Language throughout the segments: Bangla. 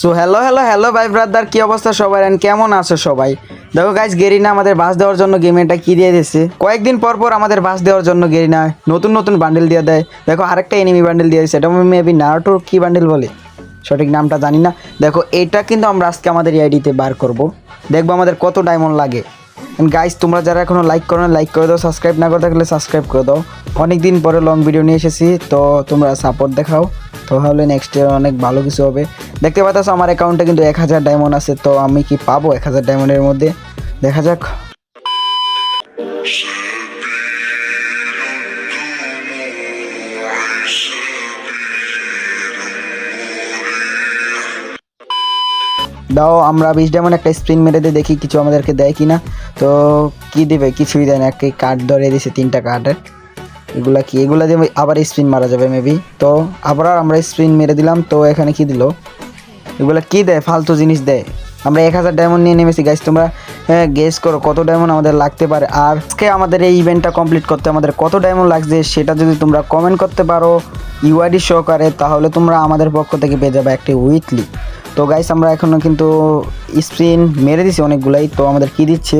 সো হ্যালো হ্যালো হ্যালো ভাই ব্রাদার কি অবস্থা সবার? এন্ড কেমন আছো সবাই? দেখো গাইজ গেরিনা আমাদের বাস দেওয়ার জন্য গেমেটা কি দিয়ে দিয়েছে? কয়েকদিন পর পর আমাদের বাস দেওয়ার জন্য গেরিনা নতুন নতুন বান্ডেল দিয়ে দেয়। দেখো, আরেকটা এনিমি বান্ডেল দিয়ে দিয়েছে। এটা মেবি নারোটোর কি বান্ডেল বলে? সঠিক নামটা জানি না। দেখো, এটা কিন্তু আমরা আজকে আমাদের আইডিতে বার করব। দেখব আমাদের কত ডায়মন্ড লাগে। গাইজ তোমরা যারা এখনও লাইক করো না লাইক করে দাও। সাবস্ক্রাইব না করে থাকলে সাবস্ক্রাইব করে দাও। অনেক দিন পরে লং ভিডিও নিয়ে এসেছি, তো তোমরা সাপোর্ট দেখাও। তাহলে নেক্সট ইয়ার অনেক ভালো কিছু হবে। দেখতে পাচ্ছ আমার অ্যাকাউন্টে কিন্তু এক হাজার ডায়মন্ড আছে, তো আমি কি পাবো এক হাজার ডায়মন্ডের মধ্যে? দেখা যাক। দাও, আমরা বিশ ডায়মন্ড একটা স্প্রিন মেরে দিয়ে দেখি কিছু আমাদেরকে দেয় কি না তো কি দেবে? কিছুই দেয় না, একটা কার্ড ধরে দিয়েছে তিনটা কার্ডের এগুলা কি? এগুলা দিয়ে আবার স্পিন মারা যাবে মেবি তো আবার আমরা স্পিন মেরে দিলাম, তো এখানে কি দিল? এগুলা কি দেয়? ফালতু জিনিস দেয়। আমরা এক হাজার ডায়মন্ড নিয়ে নেমেছি গাইজ তোমরা গেস করো কত ডায়মন্ড আমাদের লাগতে পারে। আর আজকে আমাদের এই ইভেন্টটা কমপ্লিট করতে আমাদের কত ডায়মন্ড লাগছে, সেটা যদি তোমরা কমেন্ট করতে পারো ইউআইডি সহকারে, তাহলে তোমরা আমাদের পক্ষ থেকে পেয়ে যাবে একটি উইকলি তো গাইস আমরা এখনও কিন্তু স্পিন মেরে দিছি অনেকগুলাই, তো আমাদের কি দিচ্ছে?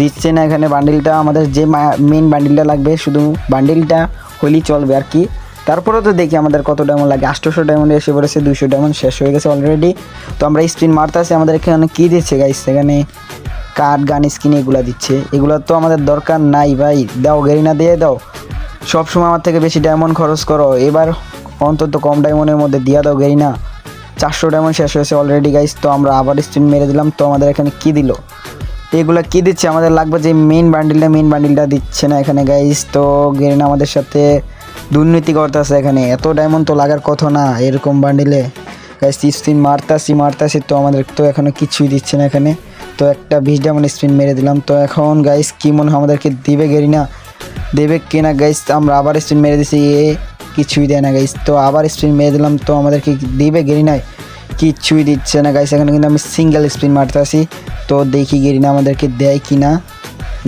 দিচ্ছে না এখানে বান্ডিলটা আমাদের যে মেন বান্ডিলটা লাগবে, শুধু বান্ডিলটা হলেই চলবে আর কি। তারপরেও তো দেখি আমাদের কত ডায়মন্ড লাগে। আটশোশো ডায়মন্ড এসে পড়েছে দুশো ডায়মন্ড শেষ হয়ে গেছে অলরেডি তো আমরা স্পিন মারতে আসি আমাদের এখানে কী দিচ্ছে গাইস এখানে কাঠ গান স্কিন এগুলো দিচ্ছে। এগুলো তো আমাদের দরকার নাই ভাই। দাও গেরিনা দিয়ে দাও। সবসময় আমার থেকে বেশি ডায়মন্ড খরচ করো। এবার অন্তত কম ডায়মন্ডের মধ্যে দিয়া দাও গেরিনা চারশো ডায়মন্ড শেষ হয়েছে অলরেডি গাইস তো আমরা আবার স্পিন মেরে দিলাম। তো আমাদের এখানে কী দিল? এগুলো কি দিচ্ছে? আমাদের লাগবে যে মেইন বান্ডিলটা মেইন বান্ডিলটা দিচ্ছে না এখানে গাইস তো গেরিনা আমাদের সাথে দুর্নীতি করতে করতেছে এখানে। এত ডায়মন্ড তো লাগার কথা না এরকম বান্ডিলে গাইস স্পিন মারতাছি মারতাছি তো আমাদের তো এখনও কিছুই দিচ্ছে না এখানে। তো একটা বিশ ডায়মন্ড স্পিন মেরে দিলাম। তো এখন গাইস কি মনে হয় আমাদেরকে দিবে গেরিনা? দেবে কিনা গাইস আমরা আবার স্পিন মেরে দিছি, এ কিছুই দেয় না গাইস তো আবার স্পিন মেরে দিলাম, তো আমাদেরকে দিবে গেরিনায়? কিচ্ছুই দিচ্ছে না গাইস এখানে কিন্তু আমি সিঙ্গেল স্পিন মারতে আসি তো দেখি গেরিনা আমাদেরকে দেয় কি না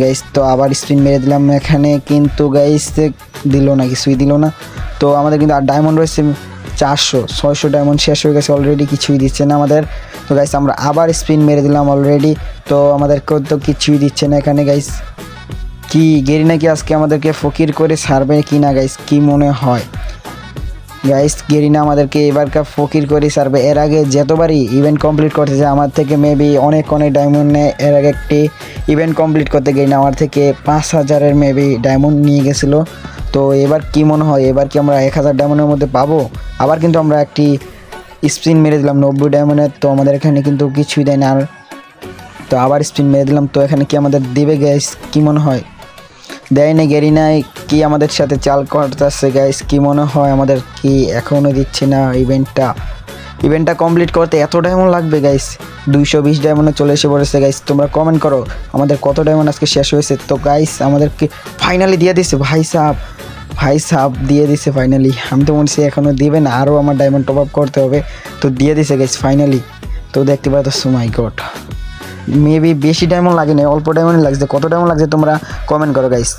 গাইস তো আবার স্পিন মেরে দিলাম এখানে, কিন্তু গাইস দিল না, কিছুই দিল না। তো আমাদের কিন্তু আর ডায়মন্ড রয়েছে চারশো, ছয়শো ডায়মন্ড শেষ হয়ে গেছে অলরেডি কিছুই দিচ্ছে না আমাদের। তো গাইস আমরা আবার স্পিন মেরে দিলাম অলরেডি তো আমাদেরকেও তো কিছুই দিচ্ছে না এখানে গাইস কি, গেরিনা কি আজকে আমাদেরকে ফকির করে সারবে কি না গাইস কি মনে হয়? গাইস গেরিনা আমাদেরকে এবার এবারকার ফকির করে সারবে এর আগে যতবারই ইভেন্ট কমপ্লিট করতেছে, আমার থেকে মেবি অনেক অনেক ডায়মন্ড নেয় এর আগে একটি ইভেন্ট কমপ্লিট করতে গেরিনা আমার থেকে পাঁচ হাজারের মেবি ডায়মন্ড নিয়ে গেছিল। তো এবার কি মনে হয়? এবার কি আমরা এক হাজার ডায়মন্ডের মধ্যে পাবো? আবার কিন্তু আমরা একটি স্পিন মেরে দিলাম, নব্বই ডায়মন্ডের তো আমাদের এখানে কিন্তু কিছুই দেয় না। আর তো আবার স্পিন মেরে দিলাম। তো এখানে কি আমাদের দেবে গ্যাস কি মনে হয়? দেয় না গেরি নাই, কি আমাদের সাথে চাল করতেছে গাইস কি মনে হয় আমাদের কি এখনও দিচ্ছে না ইভেন্টটা ইভেন্টটা কমপ্লিট করতে এত ডায়মন্ড লাগবে গাইস দুইশো বিশ ডায়মন্ডে চলে এসে পড়েছে গাইস তোমরা কমেন্ট করো, আমাদের কত ডায়মন্ড আজকে শেষ হয়েছে? তো গাইস আমাদেরকে ফাইনালি দিয়ে দিছে, ভাই সাহ ভাই সাহ দিয়ে দিছে ফাইনালি আমি তো মনে এখনও দিবে না আরও আমার ডায়মন্ড টপ আপ করতে হবে। তো দিয়ে দিছে গাইস ফাইনালি তো দেখতে পাচ্ছ মাই গড মেবি বেশি ডায়মন্ড লাগে না অল্প ডায়মন্ড লাগছে। কত ডায়মন্ড লাগছে তোমরা কমেন্ট করো গাইস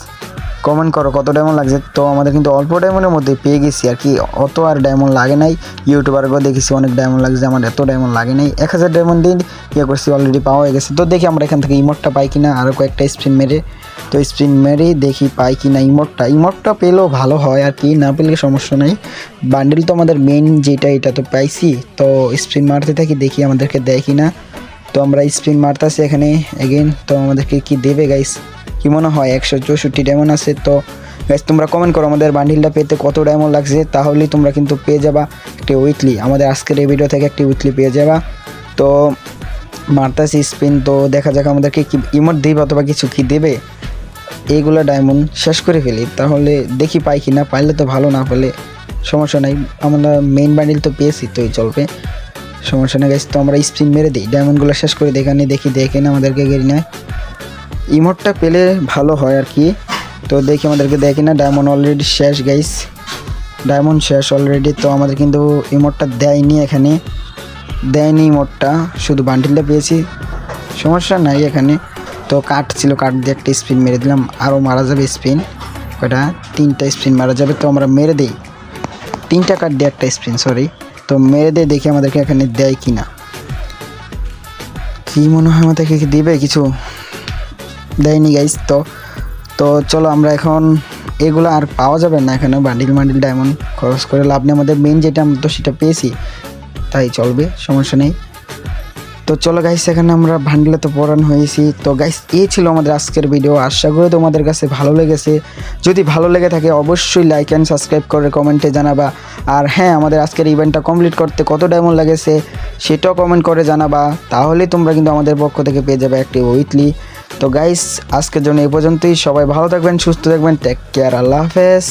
কমেন্ট করো, কত ডায়মন্ড লাগছে? তো আমাদের কিন্তু অল্প ডায়মন্ডের মধ্যে পেয়ে গেছি আর কি। অত আর ডায়মন্ড লাগে নাই। ইউটিউবারকেও দেখেছি, অনেক ডায়মন্ড লাগছে, আমার এত ডায়মন্ড লাগে নাই। এক হাজার ডায়মন্ড দিয়ে ইয়ে করছি অলরেডি পাওয়া হয়ে গেছে। তো দেখি আমরা এখান থেকে ইমোটটা পাই কিনা আরও কয়েকটা স্পিন মেরে। তো স্পিন মেরে দেখি পাই কিনা ইমোটটা ইমোটটা পেলেও ভালো হয় আর কি, না পেলে সমস্যা নেই। বান্ডেল তো আমাদের মেন যেটা, এটা তো পাইছি। তো স্পিন মারতে থাকি, দেখি আমাদেরকে দেয় কিনা। তো আমরা স্পিন মারতেছি এখানে। এগেন তো আমাদেরকে কি দেবে গাইস কি মনে হয়? একশো চৌষট্টি ডায়মন্ড আছে। তো গাইস তোমরা কমেন্ট করো আমাদের বান্ডিলটা পেতে কত ডায়মন্ড লাগছে, তাহলেই তোমরা কিন্তু পেয়ে যাবা একটি উইকলি আমাদের আজকের এই ভিডিও থেকে একটি উইকলি পেয়ে যাবা। তো, মারতাছি স্পিন তো দেখা যাক আমাদেরকে কি ইমোট দিবে অথবা কিছু কি দেবে। এইগুলো ডায়মন্ড শেষ করে ফেলি। তাহলে দেখি পাই কি না পাইলে তো ভালো, না পেলে সমস্যা নাই। আমরা মেইন বান্ডিল তো পেয়েছি, তো এই চলবে। সমস্যা নেই তো আমরা স্পিন মেরে দিই। ডায়মন্ডগুলো শেষ করে দেখানি দেখি, দেখে না আমাদেরকে গেরি না ইমোটটা পেলে ভালো হয় আর কি। তো দেখি আমাদেরকে দেখি না ডায়মন্ড অলরেডি শেষ গাইস ডায়মন্ড শেষ অলরেডি তো আমাদের কিন্তু ইমোটটা দেয়নি এখানে। দেয়নি ইমোটটা শুধু বান্ডিলটা পেয়েছি। সমস্যা নাই এখানে। তো কাঠ ছিল কাঠ দিয়ে একটা স্পিন মেরে দিলাম। আরও মারা যাবে স্পিন ওটা তিনটা স্পিন মারা যাবে, তো আমরা মেরে দিই। তিনটা কাঠ দিয়ে একটা স্পিন সরি তো মেরে দেখি আমাদেরকে এখানে দেয় কি না কি মনে হয় আমাদেরকে দিবে? কিছু দেয়নি গাইস তো তো চলো আমরা এখন এগুলো আর পাওয়া যাবে না এখানে। বান্ডিল মান্ডিল ডায়মন্ড খরচ করে লাভ নেই। আমাদের মেন যেটা আমরা তো সেটা পেয়েছি, তাই চলবে, সমস্যা নেই। তো চলো গাইস এখানে আমরা ভান্ডলে তো পড়ান হয়েছি। তো গাইস এই ছিল আমাদের আজকের ভিডিও আশা করি তোমাদের কাছে ভালো লেগেছে। যদি ভালো লেগে থাকে, অবশ্যই লাইক অ্যান্ড সাবস্ক্রাইব করে কমেন্টে জানাবা। আর হ্যাঁ আমাদের আজকের ইভেন্টটা কমপ্লিট করতে কত ডায়মন্ড লেগেছে, সেটাও কমেন্ট করে জানাবা। তাহলেই তোমরা কিন্তু আমাদের পক্ষ থেকে পেয়ে যাবে একটি উইকলি তো গাইস আজকের জন্য এই পর্যন্তই। সবাই ভালো থাকবেন, সুস্থ থাকবেন। টেক কেয়ার আল্লাহ হাফেজ।